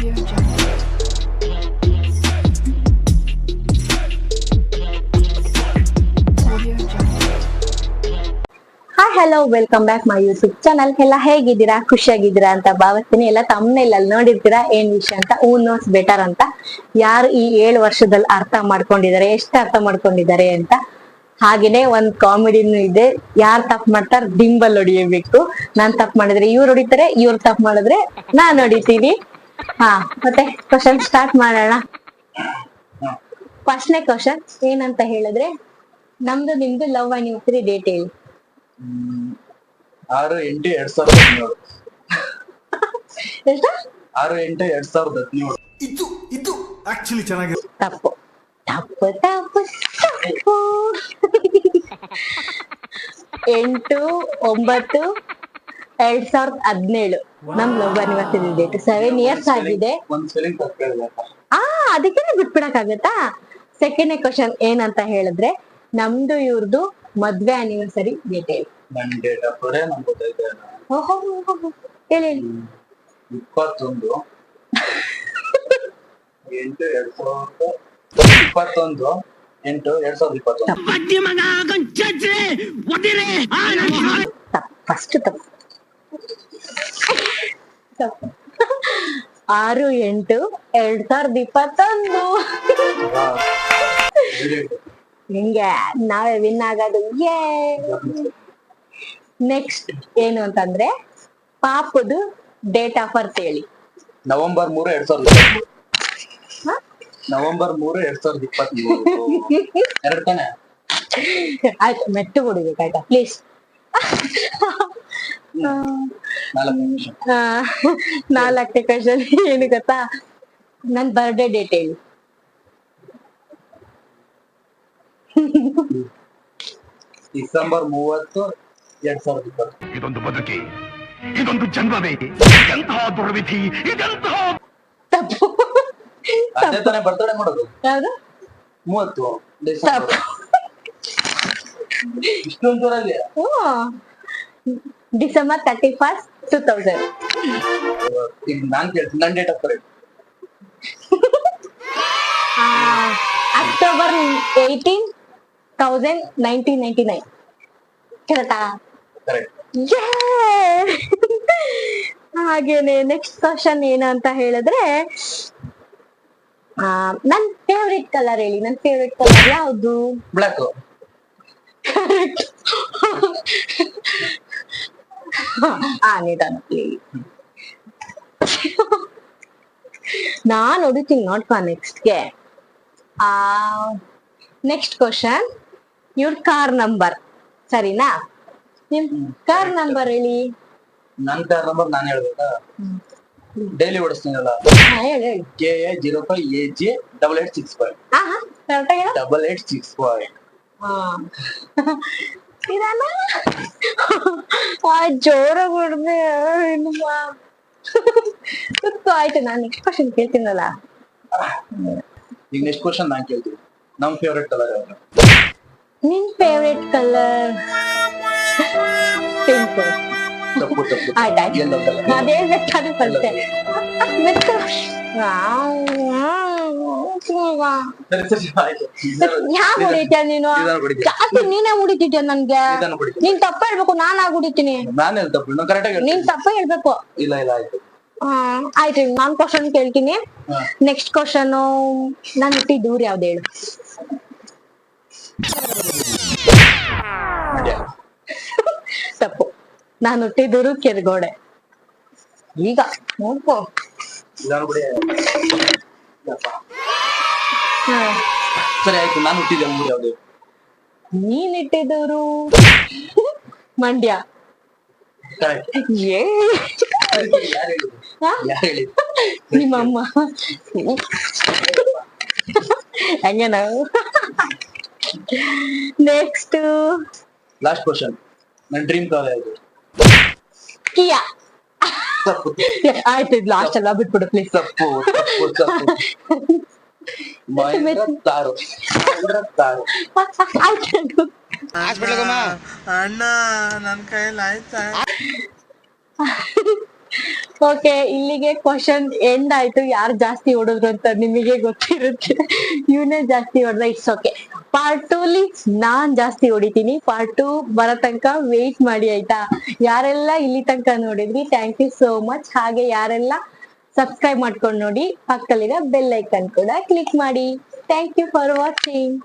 Hello welcome back my YouTube channel ಎಲ್ಲ ಹೇಗಿದ್ದೀರಾ? ಖುಷಿಯಾಗಿದ್ದೀರಾ ಅಂತ ಭಾವಿಸ್ತೀನಿ. ಎಲ್ಲ ತಮ್ಮನೇಲಿ ಅಲ್ಲಿ ನೋಡಿರ್ತೀರಾ? ಏನ್ ವಿಷಯ ಅಂತ? ಹೂ ನೋಸ್ ಬೆಟರ್ ಅಂತ? ಯಾರು ಈ ಏಳು ವರ್ಷದಲ್ಲಿ ಅರ್ಥ ಮಾಡ್ಕೊಂಡಿದ್ದಾರೆ? ಎಷ್ಟು ಅರ್ಥ ಮಾಡ್ಕೊಂಡಿದ್ದಾರೆ ಅಂತ? ಹಾಗೇನೆ ಒಂದ್ ಕಾಮಿಡಿನೂ ಇದೆ. ಯಾರು ತಪ್ಪು ಮಾಡ್ತಾರ? ಡಿಂಬಲ್ ಹೊಡಿಯಬೇಕು. ನಾನ್ ತಪ್ಪು ಮಾಡಿದ್ರೆ ಇವ್ರು ಹೊಡಿತಾರೆ, ಇವ್ರು ತಪ್ಪು ಮಾಡಿದ್ರೆ ನಾನ್ ಹೊಡಿತೀನಿ. ಹಾ ಮತ್ತೆ ಕ್ವಶನ್ ಸ್ಟಾರ್ಟ್ ಮಾಡೋಣ. ಫಸ್ಟ್ನೇ ಕ್ವಶನ್ ಏನಂತ ಹೇಳಿದ್ರೆ ನಮ್ದು ನಿಮ್ದು ಲವ್ ಆನಿವರ್ಸರಿ ಡೇಟ್ ಹೇಳಿ. ಆರು ಎಂಟು ಎರಡ್ ಸಾವಿರದ ಹದಿನೇಳು. ಎಷ್ಟು? ಆರು ಎಂಟು ಎರಡ್ ಸಾವಿರದ ಹದಿನೇಳು. ಇದು ಇದು ಆಕ್ಚುಲಿ ಚೆನ್ನಾಗಿದೆ ತಪ್ಪು. ತಪ್ಪು ತಪ್ಪು ತಪ್ಪು. ಎಂಟು ಒಂಬತ್ತು ಎರಡ್ ಸಾವಿರದ ಹದಿನೇಳು. ನಮ್ love anniversary date seven years ಆಗಿದೆ ಆ ಅದಕ್ಕೆ ಬಿಟ್ಬಿಡಕ್ಕಾಗತ್ತಾ ಸೆಕೆಂಡ್ ಕ್ವಶನ್ ಏನಂತ ಹೇಳಿದ್ರೆ ನಮ್ದು ಇವ್ರದ್ದು ಮದ್ವೆ ಅನಿವರ್ಸರಿ ಡೇಟ್ ಹೇಳಿ. ಇಪ್ಪತ್ತೊಂದು. ಎಂಟು ಎರಡ್ ಸಾವಿರದ ಇಪ್ಪತ್ತೊಂದು. ಎಂಟು ಎರಡ್ ಸಾವಿರದ ಇಪ್ಪತ್ತೊಂದು. ಫಸ್ಟ್ ತಪ್ಪು. ಆರು ಎಂಟು ಎರಡ್ ಸಾವಿರದ ಇಪ್ಪತ್ತೊಂದು. ಹಿಂಗೆ ನಾವೇ ವಿನ್ ಆಗೋದು. ಏ ನೆಕ್ಸ್ಟ್ ಏನು ಅಂತಂದ್ರೆ ಪಾಪದು ಡೇಟ್ ಆಫ್ ಬರ್ತ್ ಹೇಳಿ. ನವೆಂಬರ್ ಮೂರು ಎರಡ್ ಸಾವಿರದ? ನವೆಂಬರ್ ಮೂರು ಎರಡ್ ಸಾವಿರದ ಇಪ್ಪತ್ಮೂರು. ಎರಡ್ ತಾನೆ? ಆಯ್ತು ಮೆಟ್ಟು ಹೊಡಿಬೇಕಾಯ್ತಾ? ಪ್ಲೀಸ್ ನಾಲ್ಕನೇ ಕ್ವಶನ್ ಏನು ಗೊತ್ತಾ? ನನ್ ಬರ್ಡೇ ಡೇಟ್ ಹೇಳಿ. ಡಿಸೆಂಬರ್ ಮೂವತ್ತು ಎರಡ್ ಸಾವಿರದ ಇಪ್ಪತ್ತು. ಇದೊಂದು ಬದುಕಿ. ಇದೊಂದು ಜನ್ಮವೇ. ಎಂತಹ ದುರ್ವಿಧಿ. ಇದೆಂತಹ ತಪ್ಪು. ಅದೇ ತಾನೇ ಬರ್ತಡೆ ಮಾಡೋದು. ಯಾವ್ದು? ಮೂವತ್ತು ಡಿಸೆಂಬರ್. ಇಷ್ಟೊಂದು December thirty first two thousand ಈಗ ನಾನ್ ಕೇಳ್ತೀನಿ ನನ್ date of birthday October eighteen thousand nineteen ninety nine ಕೇಳ್ತಾ? ಕರೆಕ್ಟ್ ಹಾಗೇನೆ ನೆಕ್ಸ್ಟ್ ಕ್ವಶನ್ ಏನು ಅಂತ ಹೇಳಿದ್ರೆ ನನ್ ಫೇವ್ರೆಟ್ ಕಲರ್ ಹೇಳಿ ನನ್ ಫೇವ್ರೆಟ್ ಕಲರ್ ಯಾವುದು? ಬ್ಲಾಕ್ ಆ ನಿಧಾನ ಪ್ಲೀಸ್ ನಾನ್ ಹೊಡಿತೀನಿ ನೋಡ್ಕೊ ನೆಕ್ಸ್ಟ್ಗೆ ಆ ನೆಕ್ಸ್ಟ್ ಕ್ವಶನ್ ಇವ್ರ ಕಾರ್ ನಂಬರ್ ಸರಿನಾ? ನಿಮ್ ಕಾರ್ ನಂಬರ್ ಹೇಳಿ. ನನ್ ಕಾರ್ ನಂಬರ್ ನಾನು ಹೇಳ್ಬೇಕಾ? Daily ಓಡಿಸ್ತೀನಲ್ಲ? K A zero five A G double eight six five double eight six five ಹಾ. ನಿಧಾನ ಆ ಜೋರಾಗಿ ಹೊಡ್ದೆ ಗೊತ್ತು ಆಯ್ತು ನಾನು ನೆಕ್ಸ್ಟ್ ಕ್ವಶನ್ ಕೇಳ್ತೀನಲ್ಲ. ಈಗ ನೆಕ್ಸ್ಟ್ ಕ್ವಶನ್ ನಾನು ಕೇಳ್ತೀನಿ. ನಮ್ ಫೇವ್ರೆಟ್ ಕಲರ್ ಯಾವ್ದು? ನಿನ್ ಫೇವ್ರೆಟ್ ಕಲರ್ ಪಿಂಕ್ ತಪ್ಪು ಅದೇ ಬೇಕಾದ್ರೆ ಆಯ್ತು ಯಾವ ಹೊಡಿತೀಯ ನೀನು? ಜಾಸ್ತಿ ನೀನೇ ಹೊಡಿತಿದ್ಯ ನನ್ಗೆ? ನೀನ್ ತಪ್ಪ ಹೇಳ್ಬೇಕು ನಾನ್ ಆಗ್ ಹೊಡಿತೀನಿ ನಾನ್ ಹೇಳ್ ತಪ್ಪು ಕರೆಕ್ಟ್ ನೀನ್ ತಪ್ಪ ಹೇಳ್ಬೇಕು. ಇಲ್ಲ ಇಲ್ಲ ಆಯ್ತು. ಆಯ್ತು ನಾನ್ ಕ್ವಶನ್ ಕೇಳ್ತೀನಿ. ನೆಕ್ಸ್ಟ್ ಕ್ವಶನ್ ನನ್ ಹುಟ್ಟಿದ ದೂರ ಯಾವ್ದು ಹೇಳು. ತಪ್ಪು. ನಾನು ಹುಟ್ಟಿದೂರು ಕೆರಗೋಡೆ. ಈಗ ನೋಡ್ಕೋ ನಿಧಾನ ಬಿಡಿ ಯಪ್ಪ. ಹಾ. ಸರಿ ಆಯ್ತು ನಾನು ಹುಟ್ಟಿದ್ದೆ ಊರು ಯಾವ್ದು? ನೀನ್ ಇಟ್ಟಿದ್ದವರು? ಮಂಡ್ಯ. ಏ. ನಿಮ್ಮಮ್ಮ ಹಂಗೆ ನಾವು. ನೆಕ್ಸ್ಟ್ ಲಾಸ್ಟ್ ಕ್ವಶನ್ ನನ್ನ ಡ್ರೀಮ್ ಕಾರ್ ಯಾವುದು? ಕಿಯಾ. ಆಯ್ತು ಲಾಸ್ಟ್ ಎಲ್ಲ ಬಿಟ್ಬಿಡು ಪ್ಲೀಸ್ ತಪ್ಪು ತಪ್ಪು ತಪ್ಪು ಮಹೇಂದ್ರ ತಾರು ತಾರು ಅಣ್ಣ ನನ್ ಕೈಯಲ್ಲಿ ಆಯ್ತಾ? ಓಕೆ ಇಲ್ಲಿಗೆ ಕ್ವಶನ್ ಎಂಡ್ ಆಯ್ತು. ಯಾರು ಜಾಸ್ತಿ ಹೊಡೆದ್ರು ಅಂತ ನಿಮಗೆ ಗೊತ್ತಿರುತ್ತೆ. ಇವನೇ ಜಾಸ್ತಿ ಹೊಡೆದ ಇಟ್ಸ್ ಓಕೆ ಪಾರ್ಟ್ ಟೂ ಲಿ ನಾನ್ ಜಾಸ್ತಿ ಹೊಡಿತೀನಿ. ಪಾರ್ಟ್ ಟೂ ಬರೋ ತನಕ ವೇಟ್ ಮಾಡಿ ಆಯ್ತಾ? ಯಾರೆಲ್ಲ ಇಲ್ಲಿ ತನಕ ನೋಡಿದ್ರಿ? ಥ್ಯಾಂಕ್ ಯು ಸೋ ಮಚ್ ಹಾಗೆ ಯಾರೆಲ್ಲ ಸಬ್ಸ್ಕ್ರೈಬ್ ಮಾಡ್ಕೊಂಡು ನೋಡಿ ಪಕ್ಕದಲ್ಲಿರೋ ಬೆಲ್ ಐಕನ್ ಕೂಡ ಕ್ಲಿಕ್ ಮಾಡಿ. Thank you for watching